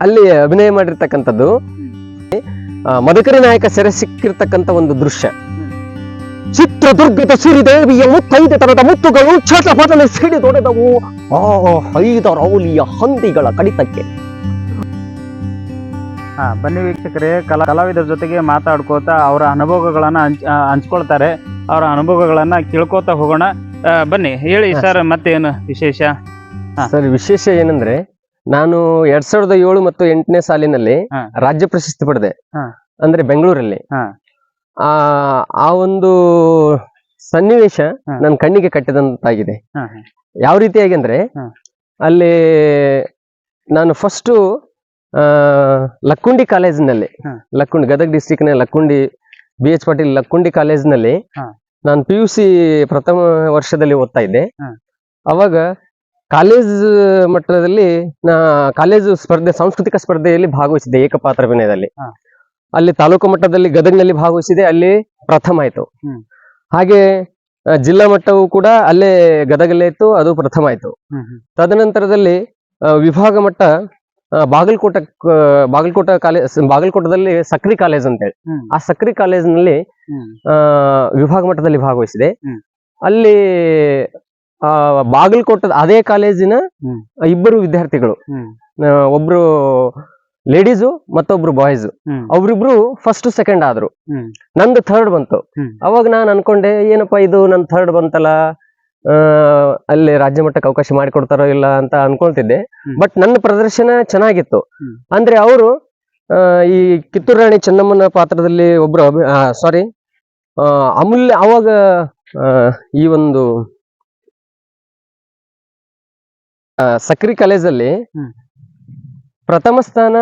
ಅಲ್ಲಿ ಅಭಿನಯ ಮಾಡಿರ್ತಕ್ಕಂಥದ್ದು. ಆ, ಮದಕರಿ ನಾಯಕ ಸೆರೆ ಸಿಕ್ಕಿರ್ತಕ್ಕಂಥ ಒಂದು ದೃಶ್ಯ. ಚಿತ್ರದುರ್ಗದ ಸಿರಿದೇವಿಯ ಮುತ್ತೈದೆತನದ ಮುತ್ತುಗಳು ಚಟಪಟನೆ ಸಿಡಿದೊಡೆದವು ಆ ಹೈದರೌಲಿಯ ಹಂದಿಗಳ ಕಡಿತಕ್ಕೆ. ಹಾ ಬನ್ನಿ ವೀಕ್ಷಕರೇ ಕಲಾ ಕಲಾವಿದರ ಜೊತೆಗೆ ಮಾತಾಡ್ಕೋತಾ ಅವರ ಅನುಭವಗಳನ್ನ ಹಂಚ್ ಹಂಚ್ಕೊಳ್ತಾರೆ. ಅವರ ಅನುಭವಗಳನ್ನ ಕೇಳ್ಕೋತಾ ಹೋಗೋಣ. ಬನ್ನಿ ಹೇಳಿ ಸರ್ ಮತ್ತೇನು ವಿಶೇಷ. ಸರ್ ವಿಶೇಷ ಏನಂದ್ರೆ ನಾನು ಎರಡ್ ಸಾವಿರದ ಏಳು ಮತ್ತು ಎಂಟನೇ ಸಾಲಿನಲ್ಲಿ ಹಾ. ರಾಜ್ಯ ಪ್ರಶಸ್ತಿ ಪಡೆದೆ ಹಾ. ಅಂದ್ರೆ ಬೆಂಗಳೂರಲ್ಲಿ ಹಾ. ಆ ಆ ಒಂದು ಸನ್ನಿವೇಶ ಹಾ. ನನ್ನ ಕಣ್ಣಿಗೆ ಕಟ್ಟಿದಂತಾಗಿದೆ ಹಾ, ಹಾ. ಯಾವ ರೀತಿಯಾಗಿ ಅಂದ್ರೆ ಹಾ. ಅಲ್ಲಿ ನಾನು ಫಸ್ಟ್ ಲಕ್ಕುಂಡಿ ಕಾಲೇಜಿನಲ್ಲಿ ಹಾ. ಲಕ್ಕುಂಡಿ ಗದಗ ನ ಲಕ್ಕುಂಡಿ ಬಿ ಎಚ್ ಪಾಟೀಲ್ ಲಕ್ಕುಂಡಿ ಕಾಲೇಜಿನಲ್ಲಿ ಹಾ. ನಾನು ಪಿ ಯು ಸಿ ಪ್ರಥಮ ವರ್ಷದಲ್ಲಿ ಓದ್ತಾ ಇದ್ದೆ ಹಾ. ಅವಾಗ ಕಾಲೇಜ್ ಮಟ್ಟದಲ್ಲಿ ನಾ ಕಾಲೇಜು ಸ್ಪರ್ಧೆ ಸಾಂಸ್ಕೃತಿಕ ಸ್ಪರ್ಧೆಯಲ್ಲಿ ಭಾಗವಹಿಸಿದ್ದೆ ಏಕಪಾತ್ರ ಅಭಿನಯದಲ್ಲಿ ಅಲ್ಲಿ ತಾಲೂಕು ಮಟ್ಟದಲ್ಲಿ ಗದಗ್ನಲ್ಲಿ ಭಾಗವಹಿಸಿದೆ ಅಲ್ಲಿ ಪ್ರಥಮ ಆಯ್ತು. ಹಾಗೆ ಜಿಲ್ಲಾ ಮಟ್ಟವು ಕೂಡ ಅಲ್ಲೇ ಗದಗಲ್ಲೇ ಇತ್ತು ಅದು ಪ್ರಥಮ ಆಯ್ತು. ತದನಂತರದಲ್ಲಿ ವಿಭಾಗ ಮಟ್ಟ ಬಾಗಲಕೋಟ ಬಾಗಲಕೋಟ ಕಾಲೇಜ್ ಬಾಗಲಕೋಟದಲ್ಲಿ ಸಕ್ರಿ ಕಾಲೇಜ್ ಅಂತೇಳಿ. ಆ ಸಕ್ರಿ ಕಾಲೇಜ್ನಲ್ಲಿ ಆ, ವಿಭಾಗ ಮಟ್ಟದಲ್ಲಿ ಭಾಗವಹಿಸಿದೆ. ಅಲ್ಲಿ ಬಾಗಲಕೋಟದ ಅದೇ ಕಾಲೇಜಿನ ಇಬ್ಬರು ವಿದ್ಯಾರ್ಥಿಗಳು. ಒಬ್ರು ಲೇಡೀಸು ಮತ್ತೊಬ್ರು ಬಾಯ್ಸ್. ಅವ್ರಿಬ್ರು ಫಸ್ಟ್ ಸೆಕೆಂಡ್ ಆದ್ರು. ನಂದು ಥರ್ಡ್ ಬಂತು. ಅವಾಗ ನಾನು ಅನ್ಕೊಂಡೆ ಏನಪ್ಪಾ ಇದು ನನ್ ಥರ್ಡ್ ಬಂತಲ್ಲ? ಅಲ್ಲಿ ರಾಜ್ಯ ಮಟ್ಟಕ್ಕೆ ಅವಕಾಶ ಮಾಡಿಕೊಡ್ತಾರೋ ಇಲ್ಲ ಅಂತ ಅನ್ಕೊಳ್ತಿದ್ದೆ. ಬಟ್ ನನ್ನ ಪ್ರದರ್ಶನ ಚೆನ್ನಾಗಿತ್ತು. ಅಂದ್ರೆ ಅವರು ಈ ಕಿತ್ತೂರು ರಾಣಿ ಚೆನ್ನಮ್ಮನ ಪಾತ್ರದಲ್ಲಿ ಒಬ್ರು ಸಾರಿ ಅಮೂಲ್ಯ ಅವಾಗ ಈ ಒಂದು ಸಕ್ರಿ ಕಾಲೇಜಲ್ಲಿ ಪ್ರಥಮ ಸ್ಥಾನ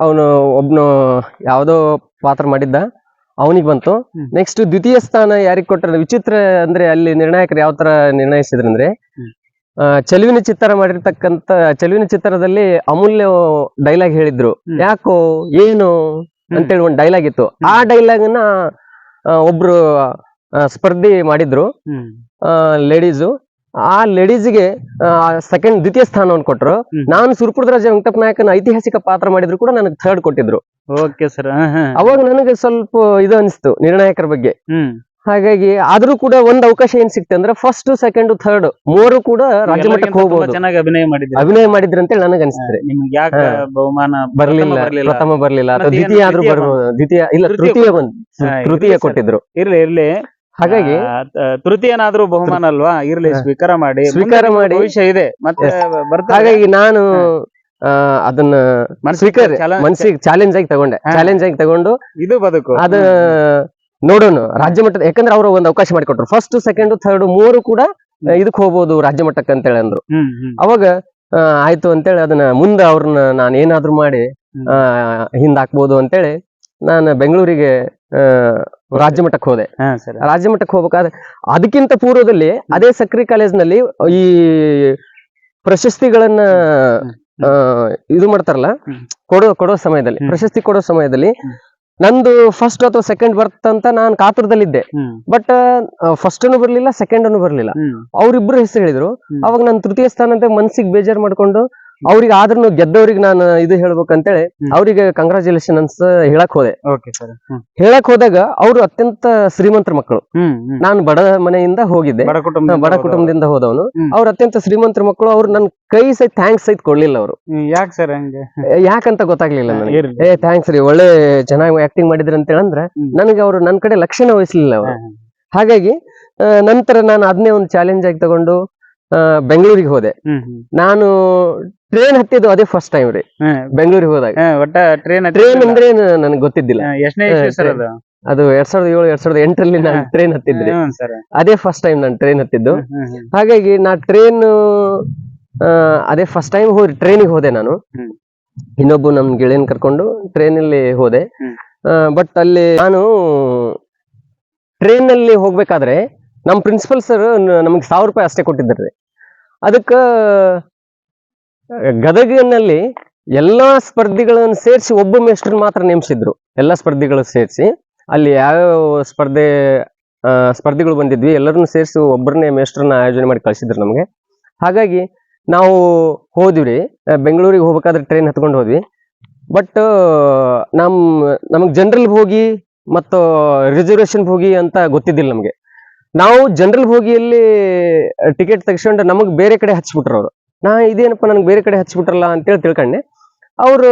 ಅವನು ಒಬ್ನು ಯಾವುದೋ ಪಾತ್ರ ಮಾಡಿದ್ದ ಅವನಿಗೆ ಬಂತು. ನೆಕ್ಸ್ಟ್ ದ್ವಿತೀಯ ಸ್ಥಾನ ಯಾರಿಗೆ ಕೊಟ್ಟರೆ ವಿಚಿತ್ರ ಅಂದ್ರೆ ಅಲ್ಲಿ ನಿರ್ಣಾಯಕರು ಯಾವ ತರ ನಿರ್ಣಯಿಸಿದ್ರು ಅಂದ್ರೆ ಹ್ಮ್. ಆ, ಚೆಲುವಿನ ಚಿತ್ರ ಮಾಡಿರ್ತಕ್ಕಂತ ಚೆಲುವಿನ ಚಿತ್ರದಲ್ಲಿ ಅಮೂಲ್ಯ ಡೈಲಾಗ್ ಹೇಳಿದ್ರು. ಯಾಕೋ ಏನು ಅಂತೇಳಿ ಒಂದು ಡೈಲಾಗ್ ಇತ್ತು. ಆ ಡೈಲಾಗ್ನ ಆ, ಒಬ್ರು ಸ್ಪರ್ಧಿ ಮಾಡಿದ್ರು. ಲೇಡೀಸು ಆ ಲೇಡೀಸ್ಗೆ ಸೆಕೆಂಡ್ ದ್ವಿತೀಯ ಸ್ಥಾನವನ್ನು ಕೊಟ್ಟರು. ನಾನು ಸುರಪುರದರಾಜ ವೆಂಕಟಪ್ಪ ನಾಯಕನ ಐತಿಹಾಸಿಕ ಪಾತ್ರ ಮಾಡಿದ್ರು ಕೂಡ ನನಗೆ ಥರ್ಡ್ ಕೊಟ್ಟಿದ್ರು. ಓಕೆ ಸರ್ ಅವಾಗ ನನಗೆ ಸ್ವಲ್ಪ ಇದು ಅನಿಸ್ತು ನಿರ್ಣಾಯಕರ ಬಗ್ಗೆ. ಹಾಗಾಗಿ ಆದ್ರೂ ಕೂಡ ಒಂದ್ ಅವಕಾಶ ಏನ್ ಸಿಕ್ತೆ ಅಂದ್ರೆ ಫಸ್ಟ್ ಸೆಕೆಂಡ್ ಥರ್ಡ್ ಮೂರು ಕೂಡ ರಾಜ್ಯ ಮಟ್ಟಕ್ಕೆ ಹೋಗ್ಬೋದು. ಚೆನ್ನಾಗಿ ಅಭಿನಯ ಮಾಡಿದ್ರೆ ಅಭಿನಯ ಮಾಡಿದ್ರು ಅಂತೇಳಿ ನನಗೆ ಅನಿಸ್ತಾರೆ ನಿಮ್ಗೆ ಯಾಕೆ ಬಹುಮಾನ ಬರ್ಲಿಲ್ಲ ಪ್ರಥಮ ಬರ್ಲಿಲ್ಲ. ದ್ವಿತೀಯ ಆದ್ರೂ ಬರ್ಬೋದು. ದ್ವಿತೀಯ ಇಲ್ಲ ತೃತೀಯ ಬಂದ್ ತೃತೀಯ ಕೊಟ್ಟಿದ್ರು. ಇರ್ಲಿ ಇರ್ಲಿ. ಹಾಗಾಗಿ ತೃತೀಯನಾದ್ರೂ ಬಹುಮಾನ ಅಲ್ವಾ? ಇರ್ಲಿ. ಸ್ವೀಕಾರ ಮಾಡಿ. ಸ್ವೀಕಾರ ಮಾಡಿ. ಭವಿಷ್ಯ ಇದೆ. ಮತ್ತೆ ಹಾಗಾಗಿ ನಾನು ಅದನ್ನ ಮನ್ಸಿಗೆ ಸ್ವೀಕಾರ challenge- ಮನ್ಸಿಗೆ ಚಾಲೆಂಜ್ ಆಗಿ ತಗೊಂಡೆ. ಚಾಲೆಂಜ್ ಆಗಿ ತಗೊಂಡು ಇದು ಬದುಕು. ಅದ ನೋಡೋಣ. ರಾಜ್ಯ ಮಟ್ಟದ ಯಾಕಂದ್ರೆ ಅವರು ಒಂದು ಅವಕಾಶ ಮಾಡಿಕೊಟ್ರು. ಫಸ್ಟ್ ಸೆಕೆಂಡ್ ಥರ್ಡ್ ಮೂರು ಕೂಡ ಇದಕ್ ಹೋಗ್ಬೋದು ರಾಜ್ಯ ಮಟ್ಟಕ್ಕೆ ಅಂತೇಳಿ ಅಂದ್ರು. ಅವಾಗ ಆಯ್ತು ಅಂತೇಳಿ ಅದನ್ನ ಮುಂದೆ ಅವ್ರನ್ನ ನಾನು ಏನಾದ್ರು ಮಾಡಿ ಹಿಂದಾಕ್ಬೋದು ಆ, ಹಿಂದ್ ಹಾಕ್ಬೋದು ಅಂತೇಳಿ ನಾನು ಬೆಂಗಳೂರಿಗೆ ರಾಜ್ಯ ಮಟ್ಟಕ್ಕೆ ಹೋದೆ. ರಾಜ್ಯ ಮಟ್ಟಕ್ಕೆ ಹೋಗ್ಬೇಕಾದ್ರೆ ಅದಕ್ಕಿಂತ ಪೂರ್ವದಲ್ಲಿ ಅದೇ ಸಕ್ರಿ ಕಾಲೇಜ್ನಲ್ಲಿ ಈ ಪ್ರಶಸ್ತಿಗಳನ್ನ. ಇದು ಮಾಡ್ತಾರಲ್ಲ. ಕೊಡೋ ಕೊಡೋ ಸಮಯದಲ್ಲಿ ಪ್ರಶಸ್ತಿ ಕೊಡೋ ಸಮಯದಲ್ಲಿ ನಂದು ಫಸ್ಟ್ ಅಥವಾ ಸೆಕೆಂಡ್ ಬರ್ತಂತ ನಾನು ಕಾತುರದಲ್ಲಿದ್ದೆ. ಬಟ್ ಫಸ್ಟ್ ಅನ್ನು ಬರ್ಲಿಲ್ಲ ಸೆಕೆಂಡ್ನು ಬರ್ಲಿಲ್ಲ. ಹ್ಮ್. ಅವ್ರಿಬ್ರು ಹೆಸರು ಹೇಳಿದ್ರು. ಅವಾಗ ನಾನು ತೃತೀಯ ಸ್ಥಾನ ಅಂತ ಮನ್ಸಿಗೆ ಬೇಜಾರ್ ಮಾಡ್ಕೊಂಡು ಅವ್ರಿಗೆ ಆದ್ರೂ ಗೆದ್ದವ್ರಿಗೆ ನಾನು ಇದು ಹೇಳ್ಬೇಕಂತೇಳಿ ಅವ್ರಿಗೆ ಅವರಿಗೆ ಕಂಗ್ರಾಚುಲೇಷನ್ ಅನ್ಸ ಹೇಳಕ್ ಹೋದೆ. ಹೇಳಕ್ ಹೋದಾಗ ಅವ್ರು ಅತ್ಯಂತ ಶ್ರೀಮಂತರ ಮಕ್ಕಳು. ನಾನು ಬಡ ಮನೆಯಿಂದ ಹೋಗಿದ್ದೆ. ಬಡ ಕುಟುಂಬದಿಂದ ಹೋದವನು. ಅವ್ರ ಅತ್ಯಂತ ಶ್ರೀಮಂತರ ಮಕ್ಕಳು ಅವ್ರು ನನ್ ಕೈ ಸಹಿತ ಥ್ಯಾಂಕ್ಸ್ ಸಹಿತ ಕೊಡ್ಲಿಲ್ಲ ಅವರು. ಯಾಕಂತ ಗೊತ್ತಾಗ್ಲಿಲ್ಲ ನನಗೆ. ಏ ಥ್ಯಾಂಕ್ಸ್ ರೀ ಒಳ್ಳೆ ಚೆನ್ನಾಗಿ ಆಕ್ಟಿಂಗ್ ಮಾಡಿದ್ರಿ ಅಂತ ಹೇಳಂದ್ರೆ. ನನಗೆ ಅವರು ನನ್ನ ಕಡೆ ಲಕ್ಷಣ ವಹಿಸ್ಲಿಲ್ಲ ಅವರು. ಹಾಗಾಗಿ ನಂತರ ನಾನು ಅದನ್ನೇ ಒಂದು ಚಾಲೆಂಜ್ ಆಗಿ ತಗೊಂಡು ಬೆಂಗಳೂರಿಗೆ ಹೋದೆ. ನಾನು ಟ್ರೈನ್ ಹತ್ತಿದ್ದು ಅದೇ ಫಸ್ಟ್ ಟೈಮ್ ರೀ. ಬೆಂಗಳೂರಿಗೆ ಹೋದಾಗ. ಒಟ್ಟ ಟ್ರೈನ್ ಟ್ರೈನ್ ಅಂದ್ರೆ ನನಗೆ ಗೊತ್ತಿದ್ದಿಲ್ಲ. ಎಷ್ಟನೇ ಅದು? ಎರಡ್ ಸಾವಿರದ ಏಳು ಎರಡ್ ಸಾವಿರದ ಎಂಟರಲ್ಲಿ ನಾನು ಟ್ರೈನ್ ಹತ್ತಿದ್ದೆ. ಅದೇ ಫಸ್ಟ್ ಟೈಮ್ ನಾನು ಟ್ರೈನ್ ಹತ್ತಿದ್ದು. ಹಾಗಾಗಿ ನಾ ಟ್ರೈನ್ ಅದೇ ಫಸ್ಟ್ ಟೈಮ್ ಹೋಗಿ ಟ್ರೈನಿಗೆ ಹೋದೆ ನಾನು. ಇನ್ನೊಬ್ಬ ನಮ್ ಗೆಳೆಯನ್ ಕರ್ಕೊಂಡು ಟ್ರೈನಲ್ಲಿ ಹೋದೆ. ಹ್ಮ್. ಬಟ್ ಅಲ್ಲಿ ನಾನು ಟ್ರೈನ್ನಲ್ಲಿ ಹೋಗ್ಬೇಕಾದ್ರೆ ನಮ್ ಪ್ರಿನ್ಸಿಪಲ್ ಸರ್ ನಮಗೆ ಸಾವಿರ ರೂಪಾಯಿ ಅಷ್ಟೇ ಕೊಟ್ಟಿದ್ದಾರೆ. ಅದಕ್ಕೆ, ಗದಗಿನಲ್ಲಿ ಎಲ್ಲಾ ಸ್ಪರ್ಧಿಗಳನ್ನು ಸೇರಿಸಿ ಒಬ್ಬ ಮೇಷ್ಟ್ರನ್ನ ಮಾತ್ರ ನೇಮಿಸಿದ್ರು. ಎಲ್ಲಾ ಸ್ಪರ್ಧಿಗಳು ಸೇರಿಸಿ, ಅಲ್ಲಿ ಯಾವ್ಯಾವ ಸ್ಪರ್ಧೆ ಸ್ಪರ್ಧಿಗಳು ಬಂದಿದ್ವಿ, ಎಲ್ಲರನ್ನು ಸೇರಿಸಿ ಒಬ್ಬರನ್ನೇ ಮೇಷ್ಟ್ರನ್ನ ಆಯೋಜನೆ ಮಾಡಿ ಕಳಿಸಿದ್ರು ನಮಗೆ. ಹಾಗಾಗಿ ನಾವು ಹೋದ್ವಿ ಬೆಂಗಳೂರಿಗೆ ಹೋಗ್ಬೇಕಾದ್ರೆ ಟ್ರೈನ್ ಹತ್ಕೊಂಡು ಹೋದ್ವಿ. ಬಟ್ ನಮ್, ನಮಗೆ ಜನರಲ್ ಹೋಗಿ, ಮತ್ತು ರಿಸರ್ವೇಶನ್ ಹೋಗಿ ಅಂತ ಗೊತ್ತಿದ್ದಿಲ್ಲ ನಮಗೆ. ನಾವು ಜನರಲ್ ಹೋಗಿಯಲ್ಲಿ ಟಿಕೆಟ್ ತೆಗಿಸ್ಕೊಂಡು ನಮಗೆ ಬೇರೆ ಕಡೆ ಹಚ್ಬಿಟ್ರು ಅವರು. ನಾ ಇದೇನಪ್ಪ ನನಗೆ ಬೇರೆ ಕಡೆ ಹಚ್ಬಿಟ್ರಲ್ಲ ಅಂತೇಳಿ ತಿಳ್ಕೊಂಡೆ. ಅವರು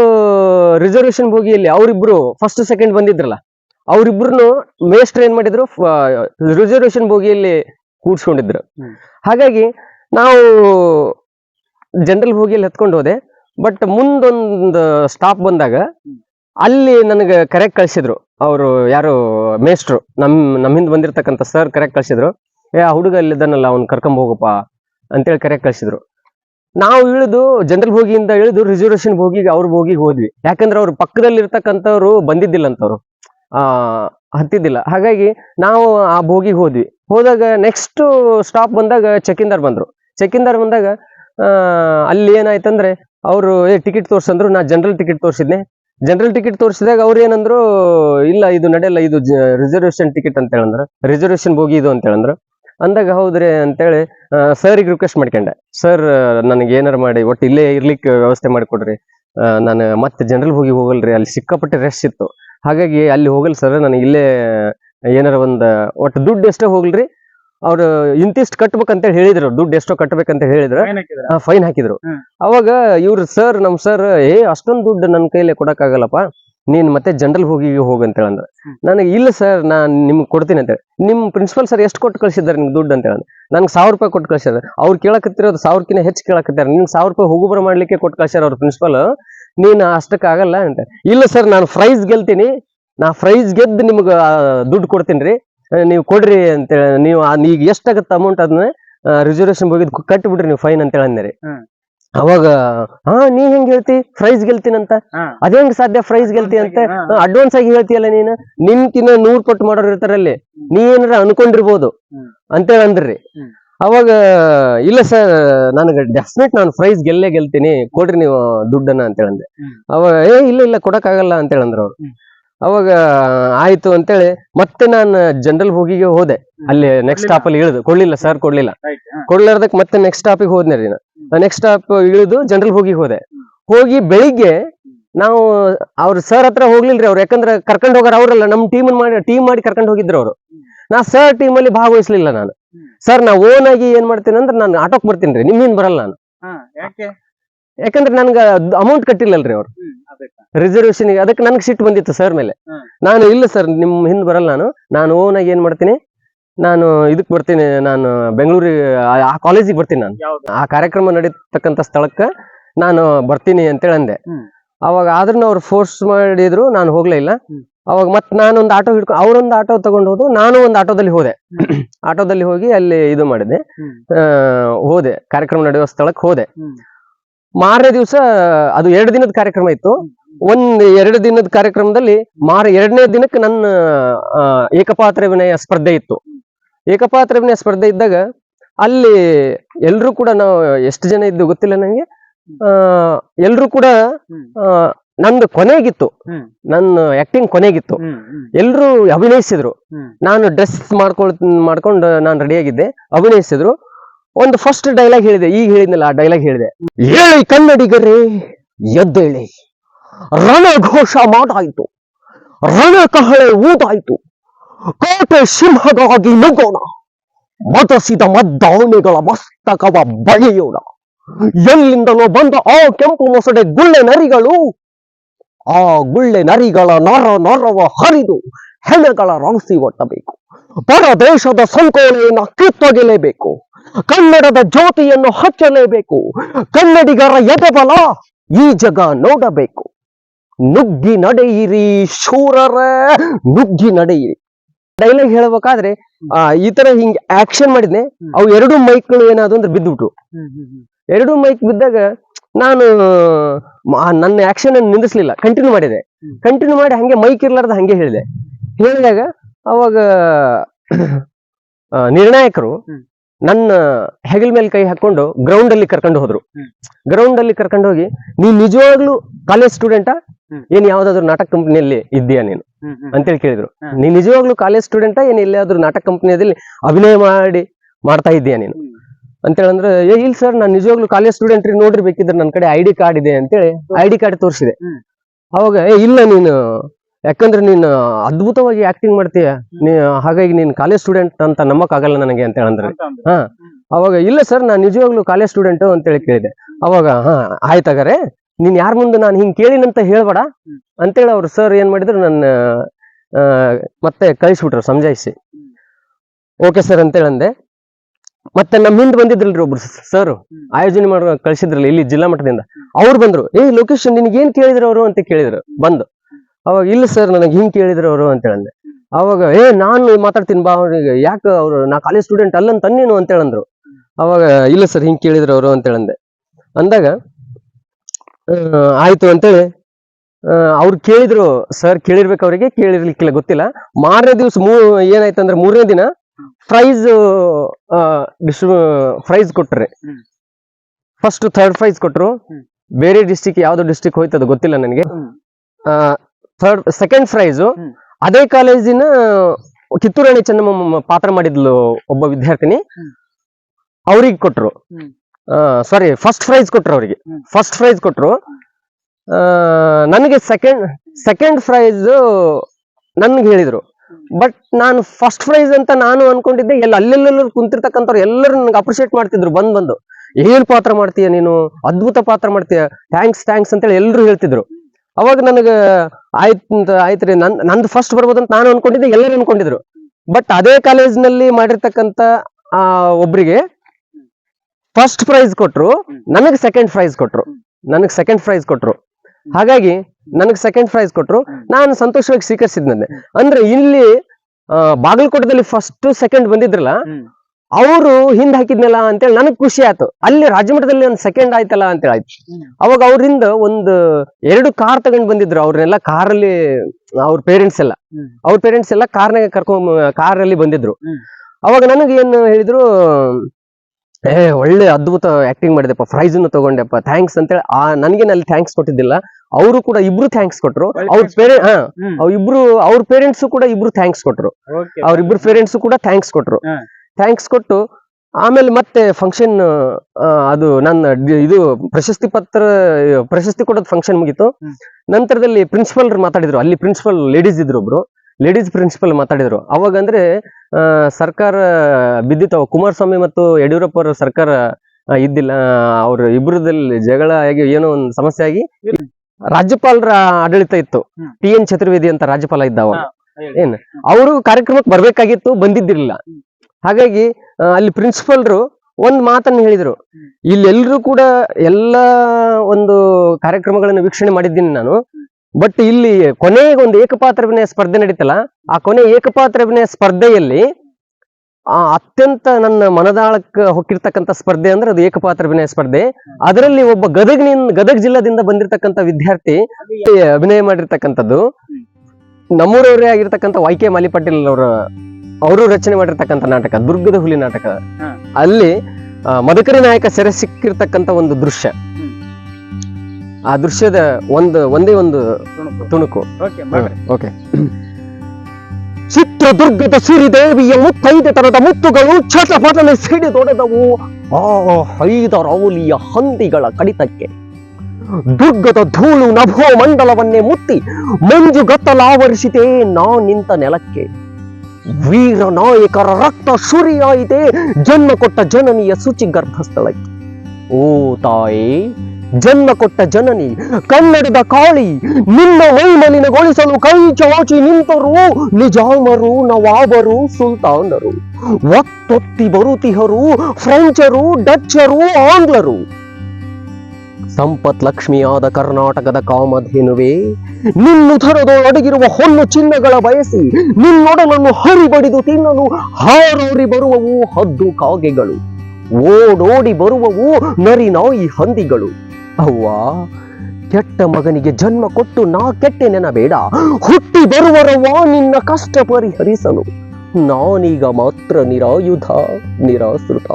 ರಿಸರ್ವೇಶನ್ ಹೋಗಿಯಲ್ಲಿ ಅವರಿಬ್ರು ಫಸ್ಟ್ ಸೆಕೆಂಡ್ ಬಂದಿದ್ರಲ್ಲ ಅವರಿಬ್ರು ಮೇಸ್ಟ್ರ್ ಏನ್ ಮಾಡಿದ್ರು ರಿಸರ್ವೇಶನ್ ಹೋಗಿಯಲ್ಲಿ ಕೂಡ್ಸ್ಕೊಂಡಿದ್ರು. ಹಾಗಾಗಿ ನಾವು ಜನರಲ್ ಭೋಗಿಯಲ್ಲಿ ಹತ್ಕೊಂಡು ಹೋದೆ ಬಟ್ ಮುಂದೊಂದು ಸ್ಟಾಪ್ ಬಂದಾಗ ಅಲ್ಲಿ ನನಗೆ ಕರೆಕ್ಟ್ ಕಳ್ಸಿದ್ರು. ಅವರು ಯಾರು ಮೇಸ್ಟ್ರು ನಮ್ ನಮ್ಮ ನಮ್ಮಿಂದ ಬಂದಿರತಕ್ಕಂಥ ಸರ್ ಕರೆಕ್ಟ್ ಕಳ್ಸಿದ್ರು. ಏ, ಆ ಹುಡುಗ ಇಲ್ಲಿದ್ದಾನಲ್ಲ ಅವ್ನು ಕರ್ಕೊಂಡ್ ಹೋಗಪ್ಪ ಅಂತೇಳಿ ಕರೆಕ್ಟ್ ಕಳ್ಸಿದ್ರು. ನಾವು ಇಳಿದು ಜನರಲ್ ಭೋಗಿಯಿಂದ ಇಳಿದು ರಿಸರ್ವೇಶನ್ ಭೋಗಿಗೆ, ಅವ್ರ ಭೋಗಿಗೆ ಹೋದ್ವಿ. ಯಾಕಂದ್ರೆ ಅವ್ರ ಪಕ್ಕದಲ್ಲಿ ಇರ್ತಕ್ಕಂಥವ್ರು ಬಂದಿದ್ದಿಲ್ಲ ಅಂತವ್ರು ಆ, ಹತ್ತಿದ್ದಿಲ್ಲ. ಹಾಗಾಗಿ ನಾವು ಆ ಭೋಗಿಗೆ ಹೋದ್ವಿ. ಹೋದಾಗ ನೆಕ್ಸ್ಟ್ ಸ್ಟಾಪ್ ಬಂದಾಗ ಚೆಕಿಂದಾರ್ ಬಂದ್ರು. ಚೆಕಿಂದಾರ್ ಬಂದಾಗ ಅಲ್ಲಿ ಏನಾಯ್ತಂದ್ರೆ, ಅವರು, ಏ ಟಿಕೆಟ್ ತೋರ್ಸಂದ್ರು, ನಾ ಜನರಲ್ ಟಿಕೆಟ್ ತೋರಿಸಿದ್ನೆ. ಜನರಲ್ ಟಿಕೆಟ್ ತೋರಿಸಿದಾಗ ಅವ್ರು ಏನಂದ್ರು, ಇಲ್ಲ, ಇದು ನಡೆಯಲ್ಲ, ಇದು ರಿಸರ್ವೇಶನ್ ಟಿಕೆಟ್ ಅಂತ ಹೇಳಂದ್ರು. ರಿಸರ್ವೇಶನ್ ಬೋಗಿ ಇದು ಅಂತ ಹೇಳಂದ್ರು. ಅಂದಾಗ ಹೌದ್ರಿ ಅಂತೇಳಿ ಸರ್ಗೆ ರಿಕ್ವೆಸ್ಟ್ ಮಾಡ್ಕೊಂಡೆ. ಸರ್ ನನಗೆ ಏನಾರು ಮಾಡಿ, ಒಟ್ಟು ಇಲ್ಲೇ ಇರ್ಲಿಕ್ಕೆ ವ್ಯವಸ್ಥೆ ಮಾಡಿಕೊಡ್ರಿ. ನಾನು ಮತ್ತೆ ಜನರಲ್ ಹೋಗಿ ಹೋಗಲ್ರಿ, ಅಲ್ಲಿ ಸಿಕ್ಕಾಪಟ್ಟೆ ರೆಸ್ಟ್ ಇತ್ತು. ಹಾಗಾಗಿ ಅಲ್ಲಿ ಹೋಗಲ್ ಸರ್ ನನಗೆ ಇಲ್ಲೇ ಏನಾರ ಒಂದು, ಒಟ್ಟು ದುಡ್ಡು ಎಷ್ಟೇ ಹೋಗ್ಲ್ರಿ. ಅವ್ರು ಇಂತಿಷ್ಟು ಕಟ್ಬೇಕಂತ ಹೇಳಿದ್ರು ದುಡ್ಡು ಎಷ್ಟೋ ಕಟ್ಟಬೇಕಂತ ಹೇಳಿದ್ರು. ಫೈನ್ ಹಾಕಿದ್ರು. ಅವಾಗ ಇವ್ರು ಸರ್ ನಮ್ ಸರ್ ಏ ಅಷ್ಟೊಂದು ದುಡ್ಡು ನನ್ನ ಕೈಲಿ ಕೊಡಕ್ಕಾಗಲ್ಲಪ್ಪ. ನೀನ್ ಮತ್ತೆ ಜನರಲ್ ಹೋಗಿ ಹೋಗಿ ಅಂತ ಹೇಳಂದ್ರ ಹ್ಮ್. ನನಗೆ ಇಲ್ಲ ಸರ್ ನಾನ್ ನಿಮ್ಗೆ ಕೊಡ್ತೀನಿ ಅಂತ ಹೇಳಿ ನಿಮ್ ಪ್ರಿನ್ಸಿಪಲ್ ಸರ್ ಎಷ್ಟು ಕೊಟ್ಟು ಕಳ್ಸಿದ್ದಾರೆ ನಿಮ್ಗೆ ದುಡ್ಡು? ಅಂತ ಹೇಳಿ ನನ್ಗೆ ಸಾವಿರ ರೂಪಾಯಿ ಕೊಟ್ಟು ಕಳ್ಸಿದಾರೆ ಅವ್ರು ಕೇಳಕತ್ತಿರೋದು ಸಾವಿರಕ್ಕಿಂತ ಹೆಚ್ಚು ಕೇಳಕತ್ತಾರೆ. ನಿಮ್ಗೆ ಸಾವಿರ ರೂಪಾಯಿ ಹೋಗುಬರ ಮಾಡ್ಲಿಕ್ಕೆ ಕೊಟ್ಟು ಕಳ್ಸ್ಯಾರ ಅವ್ರ ಪ್ರಿನ್ಸಿಪಲ್. ನೀನ್ ಅಷ್ಟಕ್ಕೆ ಆಗಲ್ಲ ಅಂತ ಇಲ್ಲ ಸರ್ ನಾನು ಪ್ರೈಸ್ ಗೆಲ್ತೀನಿ. ನಾ ಪ್ರೈಸ್ ಗೆದ್ದು ನಿಮ್ಗೆ ದುಡ್ಡು ಕೊಡ್ತೀನಿ ರೀ. ನೀವು ಕೊಡ್ರಿ ಅಂತ ನೀವು ಈಗ ಎಷ್ಟಾಗತ್ತೆ ಅಮೌಂಟ್ ಅದನ್ನ ರಿಸರ್ವೇಶನ್ ಹೋಗಿದ್ ಕಟ್ಟಿಬಿಡ್ರಿ ನೀವು ಫೈನ್ ಅಂತೇಳಿ ಅಂದ್ರಿ ಅವಾಗ ಹಾ ನೀ ಹೆಂಗ್ ಹೇಳ್ತಿ? ಪ್ರೈಸ್ ಗೆಲ್ತೀನಂತ? ಅದೇ ಅದೇಂಗ್ ಸಾಧ್ಯ ಪ್ರೈಸ್ ಗೆಲ್ತಿ ಅಂತ. ಅಡ್ವಾನ್ಸ್ ಆಗಿ ಹೇಳ್ತೀಯಲ್ಲ ನೀನ್? ನಿನ್ಕಿನ್ನ ನೂರ್ ಪಟ್ಟು ಮಾಡೋರು ಇರ್ತಾರಲ್ಲಿ ನೀ ಏನಾರ ಅನ್ಕೊಂಡಿರ್ಬೋದು. ಅಂತೇಳಿ ಅಂದ್ರಿ. ಅವಾಗ ಇಲ್ಲ ಸರ್ ನನಗೆ ಡೆಫಿನೆಟ್ ನಾನು ಪ್ರೈಸ್ ಗೆಲ್ಲೇ ಗೆಲ್ತೀನಿ ಕೊಡ್ರಿ ನೀವು ದುಡ್ಡನ್ನ ಅಂತ ಹೇಳಂದೆ ಅವಾಗ ಏ ಇಲ್ಲ ಇಲ್ಲ ಕೊಡಕ್ಕಾಗಲ್ಲ ಅಂತ ಹೇಳಂದ್ರು ಅವ್ರು. ಅವಾಗ ಆಯ್ತು ಅಂತೇಳಿ ಮತ್ತೆ ನಾನು ಜನರಲ್ ಹೋಗಿಗೆ ಹೋದೆ. ಅಲ್ಲಿ ನೆಕ್ಸ್ಟ್? ಸ್ಟಾಪ್ ಅಲ್ಲಿ ಇಳಿದು. ಕೊಡ್ಲಿಲ್ಲ ಸರ್ ಕೊಡ್ಲಿಲ್ಲ. ಕೊಡ್ಲಾರ್ದಕ್ ಮತ್ತೆ ನೆಕ್ಸ್ಟ್ ಸ್ಟಾಪಿಗೆ ಹೋದ್ನೆ ರೀ ನೆಕ್ಸ್ಟ್ ಸ್ಟಾಪ್ ಇಳಿದು ಜನರಲ್ ಹೋಗಿ ಹೋದೆ. ಹೋಗಿ ಬೆಳಿಗ್ಗೆ ನಾವು ಅವ್ರ ಸರ್ ಹತ್ರ ಹೋಗ್ಲಿಲ್ರಿ ಅವ್ರು. ಯಾಕಂದ್ರೆ ಕರ್ಕೊಂಡು ಹೋಗಾರ ಅವ್ರಲ್ಲ ನಮ್ ಟೀಮ್ ಮಾಡಿ ಟೀಮ್ ಮಾಡಿ ಕರ್ಕೊಂಡು ಹೋಗಿದ್ರು ಅವರು. ನಾ ಸರ್ ಟೀಮ್ ಅಲ್ಲಿ ಭಾಗವಹಿಸ್ಲಿಲ್ಲ ನಾನು. ಸರ್ ನಾ ಓನ್ ಆಗಿ ಏನ್ ಮಾಡ್ತೀನಿ ಅಂದ್ರೆ ನಾನು ಆಟೋಕ್ ಬರ್ತೀನಿ ರೀ. ನಿಮ್ಮಿಂದ ಬರಲ್ಲ ನಾನು. ಯಾಕಂದ್ರೆ ನನ್ಗೆ ಅಮೌಂಟ್ ಕಟ್ಟಿಲ್ಲಲ್ರಿ ಅವ್ರು. ರಿಸರ್ವೇಶನ್ ಅದಕ್ಕೆ ನನ್ಗೆ ಸಿಟ್ಟು ಬಂದಿತ್ತು ಸರ್ ಮೇಲೆ. ನಾನು ಇಲ್ಲ ಸರ್ ನಿಮ್ ಹಿಂದ್ ಬರಲ್ಲ ನಾನು. ನಾನು ಓನ್ ಆಗಿ ಏನ್ ಮಾಡ್ತೀನಿ? ನಾನು ಇದಕ್ ಬರ್ತೀನಿ ನಾನು ಬೆಂಗಳೂರಿಗೆ ಆ ಕಾಲೇಜಿಗೆ ಬರ್ತೀನಿ ನಾನು. ಆ ಕಾರ್ಯಕ್ರಮ ನಡೀತಕ್ಕಂತ ಸ್ಥಳಕ್ಕೆ ನಾನು ಬರ್ತೀನಿ ಅಂತೇಳಿ ಅಂದೆ ಅವಾಗ ಆದ್ರೂ ಅವ್ರು ಫೋರ್ಸ್ ಮಾಡಿದ್ರು ನಾನು ಹೋಗ್ಲೇ ಇಲ್ಲ. ಅವಾಗ ಮತ್ ನಾನೊಂದು ಆಟೋ ಹಿಡ್ಕೊಂಡು ಅವರೊಂದು ಆಟೋ ತಗೊಂಡು ಹೋದ್ರು ನಾನು ಒಂದು ಆಟೋದಲ್ಲಿ ಹೋದೆ. ಆಟೋದಲ್ಲಿ ಹೋಗಿ ಅಲ್ಲಿ ಇದು ಮಾಡಿದೆ. ಹೋದೆ. ಕಾರ್ಯಕ್ರಮ ನಡೆಯುವ ಸ್ಥಳಕ್ಕೆ ಹೋದೆ. ಮಾರನೇ ದಿವಸ ಅದು ಎರಡು ದಿನದ ಕಾರ್ಯಕ್ರಮ ಇತ್ತು. ಒಂದ್ ಎರಡು ದಿನದ ಕಾರ್ಯಕ್ರಮದಲ್ಲಿ ಮಾರ ಎರಡನೇ ದಿನಕ್ಕೆ ನನ್ನ ಏಕಪಾತ್ರ ವಿನಯ ಸ್ಪರ್ಧೆ ಇತ್ತು. ಏಕಪಾತ್ರ ವಿನಯ ಸ್ಪರ್ಧೆ ಇದ್ದಾಗ ಅಲ್ಲಿ ಎಲ್ರೂ ಕೂಡ ನಾವು ಎಷ್ಟು ಜನ ಇದ್ದು ಗೊತ್ತಿಲ್ಲ ನನಗೆ ಆ ಎಲ್ರು ಕೂಡ ನಂದು ಕೊನೆಗಿತ್ತು. ನನ್ನ ಆಕ್ಟಿಂಗ್ ಕೊನೆಗಿತ್ತು. ಎಲ್ರು ಅಭಿನಯಿಸಿದ್ರು. ನಾನು ಡ್ರೆಸ್ ಮಾಡ್ಕೊಳ್ ಮಾಡ್ಕೊಂಡು ನಾನು ರೆಡಿಯಾಗಿದ್ದೆ ಅಭಿನಯಿಸಿದ್ರು. ಒಂದು ಫಸ್ಟ್ ಡೈಲಾಗ್ ಹೇಳಿದೆ, ಈಗ ಹೇಳಿದ್ನಲ್ಲ ಆ ಡೈಲಾಗ್ ಹೇಳಿದೆ. ಹೇಳಿ ಕನ್ನಡಿಗರೇ, ಎದ್ದೇಳಿ. ರಣಘೋಷ ಮಾಡಾಯಿತು. ರಣಕಹಳೆ ಊದಾಯಿತು. ಕೋಟೆ ಸಿಂಹಗಾಗಿ ನುಗ್ಗೋಣ. ಮದಸಿದ ಮದ್ದಾನೆಗಳ ಮಸ್ತಕವ ಬಳಿಯೋಣ. ಎಲ್ಲಿಂದಲೋ ಬಂದ ಆ ಕೆಂಪು ಮೊಸಡೆ ಗುಳ್ಳೆ ನರಿಗಳು, ಆ ಗುಳ್ಳೆ ನರಿಗಳ ನರ ನರವ ಹರಿದು ಹೆಣಗಳ ರಾಸಿ ಒಟ್ಟಬೇಕು. ಪರದೇಶದ ಸಂಕೋಲೆಯನ್ನ ಕಿತ್ತೊಗೆಲೇಬೇಕು ಕನ್ನಡದ ಜ್ಯೋತಿಯನ್ನು ಹಚ್ಚಲೇಬೇಕು. ಕನ್ನಡಿಗರ ಎದೆಬಲ ಈ ಜಗ ನೋಡಬೇಕು. ನುಗ್ಗಿ ನಡೆಯಿರಿ ಶೂರರ ನುಗ್ಗಿ ನಡೆಯಿರಿ. ಡೈಲಾಗ್ ಹೇಳ್ಬೇಕಾದ್ರೆ ಆ, ಈ ತರ ಹಿಂಗ್ ಆಕ್ಷನ್ ಮಾಡಿದ್ನೆ ಅವು ಎರಡು ಮೈಕ್ಗಳು ಏನಾದ್ರು ಅಂದ್ರೆ ಬಿದ್ದುಬಿಟ್ರು. ಎರಡು ಮೈಕ್ ಬಿದ್ದಾಗ ನಾನು ನನ್ನ ಆಕ್ಷನ್ ಅನ್ನು ನಿಂದಿಸ್ಲಿಲ್ಲ ಕಂಟಿನ್ಯೂ ಮಾಡಿದೆ. ಕಂಟಿನ್ಯೂ ಮಾಡಿ ಹಂಗೆ ಮೈಕ್ ಇರ್ಲಾರ್ದ ಹಂಗೆ ಹೇಳಿದೆ. ಹೇಳಿದಾಗ ಅವಾಗ ನಿರ್ಣಾಯಕರು. ನನ್ನ ಹೆಗಲ್ ಮೇಲೆ ಕೈ ಹಾಕೊಂಡು ಗ್ರೌಂಡ್ ಅಲ್ಲಿ ಕರ್ಕೊಂಡು ಹೋದ್ರು. ಗ್ರೌಂಡ್ ಅಲ್ಲಿ ಕರ್ಕೊಂಡು ಹೋಗಿ ನೀನ್ ನಿಜವಾಗ್ಲೂ ಕಾಲೇಜ್ ಸ್ಟೂಡೆಂಟಾ. ಏನ್ ಯಾವ್ದಾದ್ರು ನಾಟಕ ಕಂಪನಿಯಲ್ಲಿ ಇದ್ದೀಯಾ ನೀನು? ಅಂತ ಹೇಳಿ ಅಂತೇಳಿ ಕೇಳಿದ್ರು. ನೀ ನೀನ್ ನಿಜವಾಗ್ಲೂ ಕಾಲೇಜ್ ಸ್ಟೂಡೆಂಟಾ ಏನ್ ಎಲ್ಲಿಯಾದ್ರೂ ನಾಟಕ ಕಂಪನಿಯಲ್ಲಿ ಅಭಿನಯ ಮಾಡಿ ಮಾಡ್ತಾ ಇದ್ದೀಯಾ ನೀನು? ಅಂತ ಅಂತೇಳಂದ್ರೆ ಏ ಇಲ್ಲ ಸರ್ ನಾನು ನಿಜವಾಗ್ಲೂ ಕಾಲೇಜ್ ಸ್ಟೂಡೆಂಟ್ ರೀ ನೋಡ್ರಿ ಬೇಕಿದ್ರೆ ನನ್ನ ಕಡೆ ಐ ಡಿ ಕಾರ್ಡ್ ಇದೆ ಅಂತೇಳಿ ಐ ಡಿ ಕಾರ್ಡ್ ತೋರಿಸಿದೆ. ಅವಾಗ ಏ ಇಲ್ಲ ನೀನು ಯಾಕಂದ್ರೆ ನೀನು ಅದ್ಭುತವಾಗಿ ಆಕ್ಟಿಂಗ್ ಮಾಡ್ತೀಯ. ನೀ ಹಾಗಾಗಿ ನೀನು ಕಾಲೇಜ್ ಸ್ಟೂಡೆಂಟ್ ಅಂತ ಆಗಲ್ಲ ನನಗೆ ಅಂತ ಹೇಳಂದ್ರೆ. ಹಾ ಅವಾಗ ಇಲ್ಲ ಸರ್ ನಾನು ನಿಜವಾಗ್ಲೂ ಕಾಲೇಜ್ ಸ್ಟೂಡೆಂಟ್ ಅಂತೇಳಿ ಕೇಳಿದೆ. ಅವಾಗ ಹಾ ಆಯ್ತಾಗಾರೆ ನೀನ್ ಯಾರ ಮುಂದೆ ನಾನು ಹಿಂಗ್ ಕೇಳಿನಂತ ಹೇಳ್ಬೇಡ. ಅಂತೇಳಿ ಅವ್ರು ಸರ್ ಏನ್ ಮಾಡಿದ್ರು ನನ್ನ ಮತ್ತೆ ಕಳಿಸ್ಬಿಟ್ರು ಸಮಜಾಯಿಸಿ. ಓಕೆ ಸರ್ ಅಂತೇಳಂದೆ ಮತ್ತೆ ನಮ್ಮ ಹಿಂದ್ ಬಂದಿದ್ರಲ್ರಿ ಒಬ್ರು ಸರ್ ಆಯೋಜನೆ ಮಾಡೋ ಕಳಿಸಿದ್ರಲ್ಲ ಇಲ್ಲಿ ಜಿಲ್ಲಾ ಮಟ್ಟದಿಂದ. ಅವ್ರು ಬಂದ್ರು ಏ ಲೊಕೇಶನ್ ನಿನ್ಗೆ ಏನ್ ಕೇಳಿದ್ರು ಅವರು? ಅಂತ ಕೇಳಿದ್ರು ಬಂದು. ಅವಾಗ ಇಲ್ಲ ಸರ್ ನನಗೆ ಹಿಂಗೆ ಕೇಳಿದ್ರು ಅವರು ಅಂತ ಹೇಳಂದೆ ಅವಾಗ ಏ ನಾನು ಮಾತಾಡ್ತೀನಿ ಬಾ ಅವ್ರಿಗೆ ಯಾಕೆ ಅವರು ನಾ ಕಾಲೇಜ್ ಸ್ಟೂಡೆಂಟ್ ಅಲ್ಲಂತ ತನ್ನೇನು ಅಂತ ಹೇಳಂದ್ರು. ಅವಾಗ ಇಲ್ಲ ಸರ್ ಹಿಂಗೆ ಕೇಳಿದ್ರು ಅವರು ಅಂತ ಹೇಳಂದೆ ಅಂದಾಗ ಆಯ್ತು ಅಂತೇಳಿ ಅವ್ರು ಕೇಳಿದ್ರು ಸರ್ ಕೇಳಿರ್ಬೇಕು ಅವರಿಗೆ ಕೇಳಿರ್ಲಿಕ್ಕಿಲ್ಲ ಗೊತ್ತಿಲ್ಲ. ಮಾರನೇ ದಿವಸ ಮೂ ಏನಾಯ್ತಂದ್ರೆ ಮೂರನೇ ದಿನ ಪ್ರೈಸ್ ಪ್ರೈಸ್ ಕೊಟ್ರಿ. ಫಸ್ಟ್ ಥರ್ಡ್ ಪ್ರೈಸ್ ಕೊಟ್ರು. ಬೇರೆ ಡಿಸ್ಟಿಕ್ ಯಾವ್ದು ಡಿಸ್ಟಿಕ್ ಹೋಯ್ತದ ಗೊತ್ತಿಲ್ಲ ನನಗೆ. ಥರ್ಡ್ ಸೆಕೆಂಡ್ ಪ್ರೈಸ್ ಅದೇ ಕಾಲೇಜಿನ ಕಿತ್ತೂರಾಣಿ ಚೆನ್ನಮ್ಮ ಪಾತ್ರ ಮಾಡಿದ್ಲು ಒಬ್ಬ ವಿದ್ಯಾರ್ಥಿನಿ. ಅವ್ರಿಗೆ ಕೊಟ್ರು. ಸಾರಿ ಫಸ್ಟ್ ಪ್ರೈಸ್ ಕೊಟ್ರು ಅವರಿಗೆ. ಫಸ್ಟ್ ಪ್ರೈಸ್ ಕೊಟ್ರು. ನನಗೆ ಸೆಕೆಂಡ್ ಸೆಕೆಂಡ್ ಪ್ರೈಸ್ ನನ್ಗೆ ಹೇಳಿದ್ರು. ಬಟ್ ನಾನು ಫಸ್ಟ್ ಪ್ರೈಸ್ ಅಂತ ನಾನು ಅನ್ಕೊಂಡಿದ್ದೆ ಎಲ್ಲ ಅಲ್ಲೆಲ್ಲೆಲ್ಲರೂ ಕುಂತಿರ್ತಕ್ಕಂಥವ್ರು ಎಲ್ಲರೂ ನನಗೆ ಅಪ್ರಿಷಿಯೇಟ್ ಮಾಡ್ತಿದ್ರು ಬಂದ್ ಬಂದು. ಏನ್ ಪಾತ್ರ ಮಾಡ್ತೀಯ ನೀನು? ಅದ್ಭುತ ಪಾತ್ರ ಮಾಡ್ತೀಯ? ಥ್ಯಾಂಕ್ಸ್ ಥ್ಯಾಂಕ್ಸ್ ಅಂತೇಳಿ ಎಲ್ಲರೂ ಹೇಳ್ತಿದ್ರು. ಅವಾಗ ನನಗೆ ಆಯ್ತು ಆಯ್ತು ಆಯ್ತ್ರಿ. ನನ್, ನಂದು ಫಸ್ಟ್ ಬರ್ಬೋದಂತ ನಾನು ಅನ್ಕೊಂಡಿದ್ದೆ, ಎಲ್ಲರೂ ಅನ್ಕೊಂಡಿದ್ರು. ಬಟ್ ಅದೇ ಕಾಲೇಜ್ನಲ್ಲಿ ಆ, ಒಬ್ರಿಗೆ ಫಸ್ಟ್ ಪ್ರೈಸ್ ಕೊಟ್ರು, ನನಗೆ ಸೆಕೆಂಡ್ ಪ್ರೈಸ್ ಕೊಟ್ರು. ನನಗೆ ಸೆಕೆಂಡ್ ಪ್ರೈಸ್ ಕೊಟ್ರು. ಹಾಗಾಗಿ ನನಗೆ ಸೆಕೆಂಡ್ ಪ್ರೈಸ್ ಕೊಟ್ರು. ನಾನು ಸಂತೋಷವಾಗಿ ಸ್ವೀಕರಿಸಿದ್ನಂದೆ ಅಂದ್ರೆ ಇಲ್ಲಿ ಬಾಗಲಕೋಟದಲ್ಲಿ ಫಸ್ಟ್ ಸೆಕೆಂಡ್ ಬಂದಿದ್ರಲ್ಲ. ಅವರು ಹಿಂದ್ ಹಾಕಿದ್ನಲ್ಲ ಅಂತೇಳಿ ನನಗ್ ಖುಷಿ ಆಯ್ತು. ಅಲ್ಲಿ ರಾಜಮಠದಲ್ಲಿ ಒಂದ್ ಸೆಕೆಂಡ್ ಆಯ್ತಲ್ಲ ಅಂತೇಳಿ. ಆಯ್ತು ಅವಾಗ ಅವರಿಂದ ಒಂದು ಎರಡು ಕಾರ್ ತಗೊಂಡ್ ಬಂದಿದ್ರು. ಅವ್ರನ್ನೆಲ್ಲ ಕಾರಲ್ಲಿ ಅವ್ರ ಪೇರೆಂಟ್ಸ್ ಎಲ್ಲ. ಅವ್ರ ಪೇರೆಂಟ್ಸ್ ಎಲ್ಲ ಕಾರ್ನಾಗ ಕರ್ಕೊಂಡ್ ಕಾರಲ್ಲಿ ಬಂದಿದ್ರು. ಅವಾಗ ನನಗೆ ಏನ್ ಹೇಳಿದ್ರು ಏ ಒಳ್ಳೆ ಅದ್ಭುತ ಆಕ್ಟಿಂಗ್ ಮಾಡಿದೆಪ್ಪ ಪ್ರೈಸ್ ಅನ್ನು ತಗೊಂಡೆಪ್ಪ ಥ್ಯಾಂಕ್ಸ್ ಅಂತೇಳಿ. ಆ ನನಗೇನು ಅಲ್ಲಿ ಥ್ಯಾಂಕ್ಸ್ ಕೊಟ್ಟಿದ್ದಿಲ್ಲ. ಅವರು ಕೂಡ ಇಬ್ರು ಥ್ಯಾಂಕ್ಸ್ ಕೊಟ್ರು. ಅವ್ರ ಪೇರೆ ಹಾ ಇಬ್ರು ಅವ್ರ ಪೇರೆಂಟ್ಸ್ ಕೂಡ ಇಬ್ರು ಥ್ಯಾಂಕ್ಸ್ ಕೊಟ್ರು. ಅವ್ರ ಇಬ್ರು ಪೇರೆಂಟ್ಸ್ ಕೂಡ ಥ್ಯಾಂಕ್ಸ್ ಕೊಟ್ರು. ಥ್ಯಾಂಕ್ಸ್ ಕೊಟ್ಟು ಆಮೇಲೆ ಮತ್ತೆ ಫಂಕ್ಷನ್ ಅದು ನನ್ನ ಇದು ಪ್ರಶಸ್ತಿ ಪತ್ರ ಪ್ರಶಸ್ತಿ ಕೊಡೋದು ಫಂಕ್ಷನ್ ಮುಗೀತು. ನಂತರದಲ್ಲಿ ಪ್ರಿನ್ಸಿಪಲ್ ಮಾತಾಡಿದ್ರು. ಅಲ್ಲಿ ಪ್ರಿನ್ಸಿಪಲ್ ಲೇಡೀಸ್ ಇದ್ರು ಒಬ್ರು. ಲೇಡೀಸ್ ಪ್ರಿನ್ಸಿಪಲ್ ಮಾತಾಡಿದ್ರು. ಅವಾಗ ಅಂದ್ರೆ ಸರ್ಕಾರ ಬಿದ್ದಿತ್ತು. ಅವ್ರು ಕುಮಾರಸ್ವಾಮಿ ಮತ್ತು ಯಡಿಯೂರಪ್ಪ ಅವರ ಸರ್ಕಾರ ಇದ್ದಿಲ್ಲ. ಅವ್ರ ಇಬ್ಬರದಲ್ಲಿ ಜಗಳ ಆಗಿ ಏನೋ ಒಂದು ಸಮಸ್ಯೆ ಆಗಿ ರಾಜ್ಯಪಾಲರ ಆಡಳಿತ ಇತ್ತು. ಟಿ ಎನ್ ಚತುರ್ವೇದಿ ಅಂತ ರಾಜ್ಯಪಾಲ ಇದ್ದಾವ ಏನ್? ಅವರು ಕಾರ್ಯಕ್ರಮಕ್ಕೆ ಬರ್ಬೇಕಾಗಿತ್ತು ಬಂದಿದ್ದಿರಲಿಲ್ಲ. ಹಾಗಾಗಿ ಅಲ್ಲಿ ಪ್ರಿನ್ಸಿಪಲ್ರು ಒಂದು ಮಾತನ್ನು ಹೇಳಿದರು. ಇಲ್ಲೆಲ್ಲರೂ ಕೂಡ ಎಲ್ಲ ಒಂದು ಕಾರ್ಯಕ್ರಮಗಳನ್ನು ವೀಕ್ಷಣೆ ಮಾಡಿದ್ದೀನಿ ನಾನು. ಬಟ್ ಇಲ್ಲಿ ಕೊನೆಗೆ ಒಂದು ಏಕಪಾತ್ರ ಅಭಿನಯ ಸ್ಪರ್ಧೆ ನಡೀತಲ್ಲ, ಆ ಕೊನೆ ಏಕಪಾತ್ರ ಅಭಿನಯ ಸ್ಪರ್ಧೆಯಲ್ಲಿ, ಆ, ಅತ್ಯಂತ ನನ್ನ ಮನದಾಳಕ್ಕೆ ಹೊಕ್ಕಿರ್ತಕ್ಕಂಥ ಸ್ಪರ್ಧೆ ಅಂದ್ರೆ ಅದು ಏಕಪಾತ್ರ ಅಭಿನಯ ಸ್ಪರ್ಧೆ. ಅದರಲ್ಲಿ ಒಬ್ಬ ಗದಗ್ನಿಂದ ಗದಗ ಜಿಲ್ಲಾದಿಂದ ಬಂದಿರತಕ್ಕಂಥ ವಿದ್ಯಾರ್ಥಿ ಅಭಿನಯ ಮಾಡಿರ್ತಕ್ಕಂಥದ್ದು. ನಮ್ಮೂರವರೇ ಆಗಿರ್ತಕ್ಕಂಥ ವೈ ಕೆ ಮಾಲಿಪಾಟೀಲ್ ಅವರ ಅವರು ರಚನೆ ಮಾಡಿರ್ತಕ್ಕಂಥ ನಾಟಕ ದುರ್ಗದ ಹುಲಿ ನಾಟಕ. ಅಲ್ಲಿ ಮದಕರಿ ನಾಯಕ ಸೆರೆ ಸಿಕ್ಕಿರ್ತಕ್ಕಂಥ ಒಂದು ದೃಶ್ಯ. ಆ ದೃಶ್ಯದ ಒಂದು ಒಂದೇ ಒಂದು ತುಣುಕು. ಓಕೆ ಚಿತ್ರದುರ್ಗದ ಸಿರಿದೇವಿಯ ಮುತ್ತೈದೆತನದ ಮುತ್ತುಗಳು ಚಟಪಟನೆ ಸಿಡಿದೊಡೆದವು ಆ ರೌಲಿಯ ಹಂದಿಗಳ ಕಡಿತಕ್ಕೆ. ದುರ್ಗದ ಧೂಳು ನಭೋ ಮಂಡಲವನ್ನೇ ಮುತ್ತಿ ಮಂಜು ಗತ್ತಲಾವರಿಸಿದೆ ನಾ ನಿಂತ ನೆಲಕ್ಕೆ. ವೀರ ನಾಯಕರ ರಕ್ತ ಶುರಿಯಾಯಿತೆ ಜನ್ಮ ಕೊಟ್ಟ ಜನನಿಯ ಶುಚಿ ಗರ್ಭಸ್ಥಳಕ್ಕೆ ಓ ತಾಯಿ, ಜನ್ಮ ಕೊಟ್ಟ ಜನನಿ, ಕನ್ನಡದ ಕಾಳಿ ನಿನ್ನ ಮೈಮಲಿನಗೊಳಿಸಲು ಕೈ ಚಾಚಿ ನಿಂತರು, ನಿಜಾಮರು, ನವಾಬರು, ಸುಲ್ತಾನರು. ಒತ್ತೊತ್ತಿ ಬರುತಿಹರು, ಫ್ರೆಂಚರು, ಡಚ್ಚರು, ಆಂಗ್ಲರು. ಸಂಪತ್ ಲಕ್ಷ್ಮಿಯಾದ ಕರ್ನಾಟಕದ ಕಾಮಧೇನುವೆ. ನಿನ್ನುಧರದೋ ಅಡಗಿರುವ ಹೊನ್ನು ಚಿನ್ನಗಳ ಬಯಸಿ, ನಿನ್ನೊಡಲನ್ನು ಹರಿಬಡಿದು ತಿನ್ನಲು ಹಾರೋರಿ ಬರುವವು ಹದ್ದು ಕಾಗೆಗಳು. ಓಡೋಡಿ ಬರುವವು ನರಿ ನಾಯಿ ಹಂದಿಗಳು. ಅವ್ವ, ಕೆಟ್ಟ ಮಗನಿಗೆ ಜನ್ಮ ಕೊಟ್ಟು ನಾ ಕೆಟ್ಟೆ ನೆನಬೇಡ. ಹುಟ್ಟಿ ಬರುವರವ್ವ ನಿನ್ನ ಕಷ್ಟ ಪರಿಹರಿಸಲು. ನಾನೀಗ ಮಾತ್ರ ನಿರಾಯುಧ ನಿರಾಸೃತ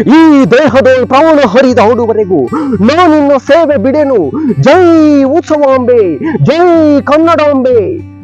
ಈ ದೇಹದ ಪ್ರಾಣ ಹರಿದಾಡುವರೆಗೂ ನಾನಿನ್ನ ಸೇವೆ ಬಿಡೆನು. ಜೈ ಉತ್ಸವಾಂಬೆ, ಜೈ ಕನ್ನಡಾಂಬೆ.